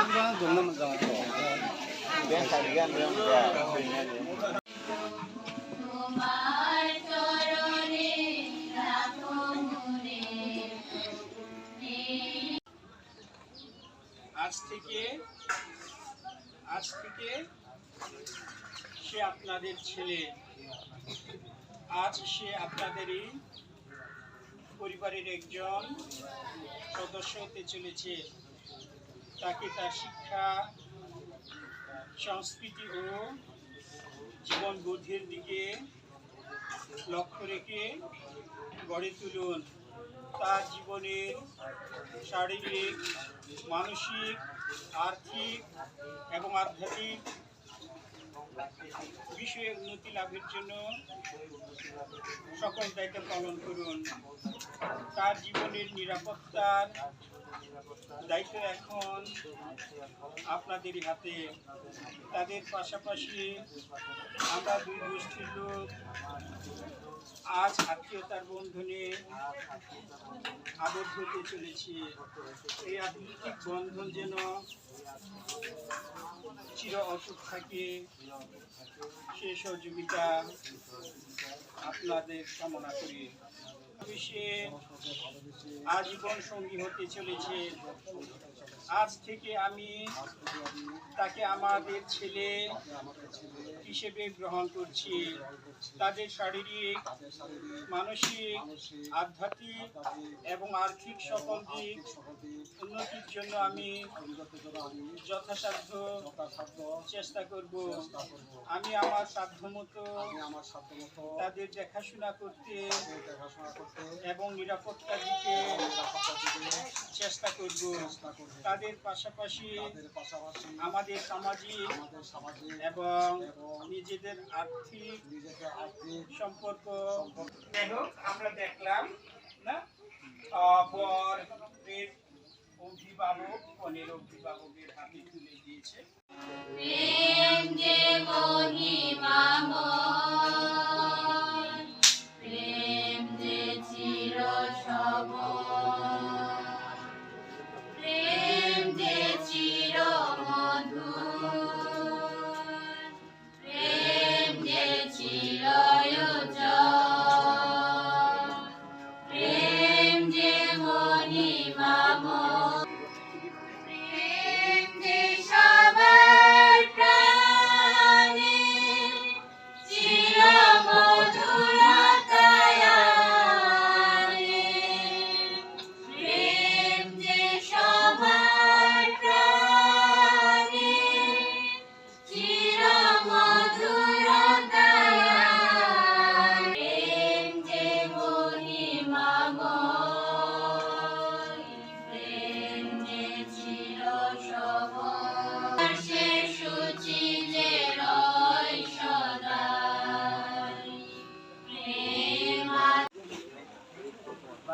আজ থেকে আজ থেকে সে আপনাদের ছেলে। আজ সে আপনাদেরই পরিবারের একজন সদস্য হতে চলেছে। তাকে তার শিক্ষা, সংস্কৃতি ও জীবন বোধের দিকে লক্ষ্য রেখে গড়ে তুলুন। তার জীবনের শারীরিক, মানসিক, আর্থিক এবং আধ্যাত্মিক বিষয়ে উন্নতি লাভের জন্য সকল দায়িত্ব পালন করুন। তার জীবনের নিরাপত্তার দায়িত্ব এখন আপনাদেরই হাতে। তাদের পাশাপাশি আমরা দুই গোষ্ঠীর লোক, আজ আত্মীয়তার বন্ধনে আবদ্ধ হতে চলেছি। এই আধ্যাত্মিক বন্ধন যেন চির অসুখ থাকে। সে সহযোগিতা আপনাদের কামনা করি। সে আজীবন সঙ্গী হতে চলেছে। আজ থেকে আমি তাকে আমাদের ছেলে হিসেবে গ্রহণ করছি। তাদের শারীরিক, মানসিক, আধ্যাত্মিক এবং আর্থিক সকল দিক উন্নতির জন্য আমি যথাসাধ্য চেষ্টা করব। আমি আমার সাধ্যমতো তাদের দেখাশোনা করতে এবং নিরাপত্তা দিতে চেষ্টা করব। তাদের পাশাপাশি পাশাপাশি আমাদের সামাজিক আমাদের সামাজিক এবং নিজেদের আর্থিক আর্থিক সম্পর্ক। যাই হোক, আমরা দেখলাম না? অভিভাবক কনের অভিভাবকের হাতে তুলে দিয়েছে।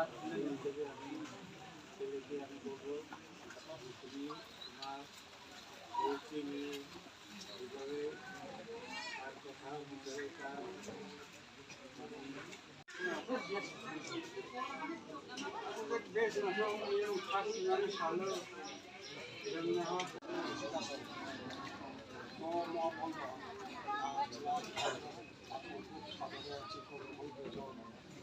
আনছিনি সোয়ালন্তাকে আসুন কাউকে বাগদান অনুষ্ঠান শেষ হয়ে তার আনছিনি আই তোরা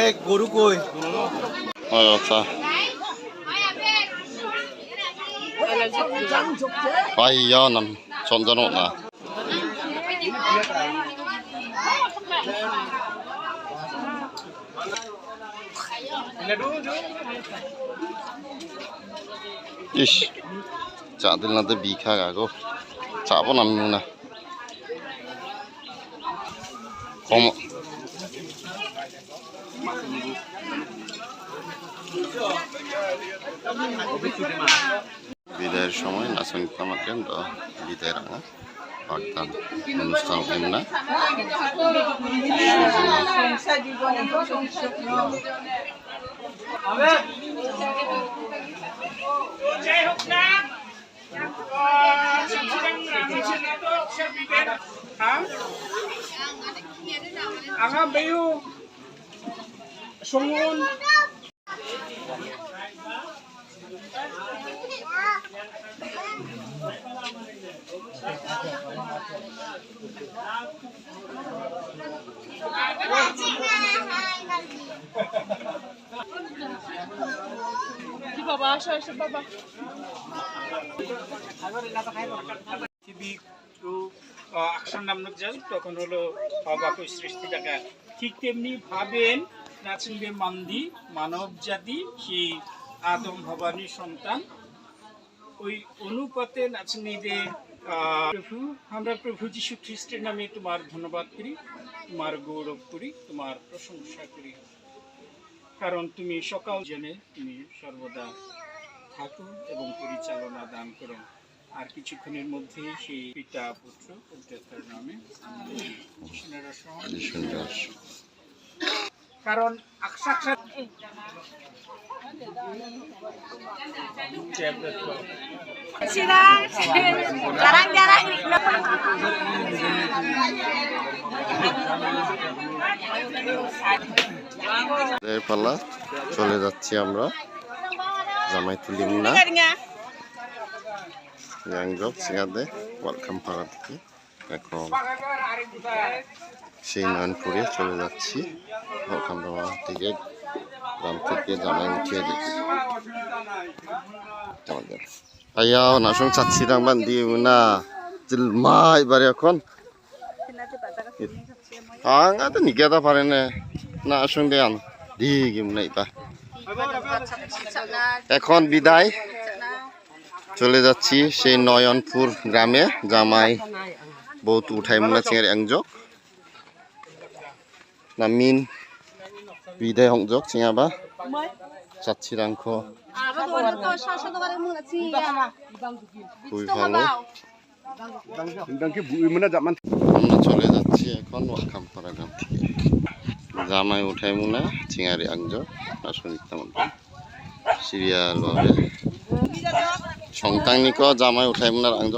এক গরু কই আচ্ছা ভাই ইয়া নাম চন্দন না ইস, চাঁদের নাতে বিখা গাগো চাবো না কম বিদায়ের সময় নাচন কামাকেন বিদায় রাঙা পাঠদান অনুষ্ঠান হইম না। যাই হোক না আঙা বেউ সঙ্গুন Thank you. নামক তখন হলো সৃষ্টি দেখা। ঠিক তেমনি ভাবেন মান্দি মানব জাতি সেই আদম ভবানী সন্তান। ওই অনুপাতে নাচনিদে প্রভু, আমরা প্রভু যীশু খ্রিস্টের নামে তোমার ধন্যবাদ করি, তোমার গৌরব করি, তোমার প্রশংসা করি। কারণ তুমি সকাল জেনে তুমি সর্বদা থাকো এবং পরিচালনা দান করো। আর কিছুক্ষণের মধ্যে সেই পিতা পুত্র পুত্রের নামে কারণ Jarang-jarang এর পালা চলে যাচ্ছি আমরা জামাই তুলিম না ওয়েলকাম পাড়া থেকে। এখন সেই নয়নপুরে চলে যাচ্ছি। পাড়া থেকে গ্রাম থেকে জামাই উঠিয়ে দিচ্ছি না মা, এবারে এখন। আং আতো নিকেতা পারে না। না আন। এখন বিদায়। চলে যাচ্ছি সেই নয়নপুর গ্রামে। জামাই বহুত উঠাই মোনা চিঙের একজক নামিন বিদায় সংযোগ চিঙাবা চাচ্ছি রাংখ খুবই ভালো আমরা চলে যাচ্ছি এখন ওয়াকামপাড়া গ্রাম থেকে। জামাই উঠাই মুনা চিঙারি আংজ রাসনিকতা সংতাংনিক জামাই উঠাই মুনার আংজ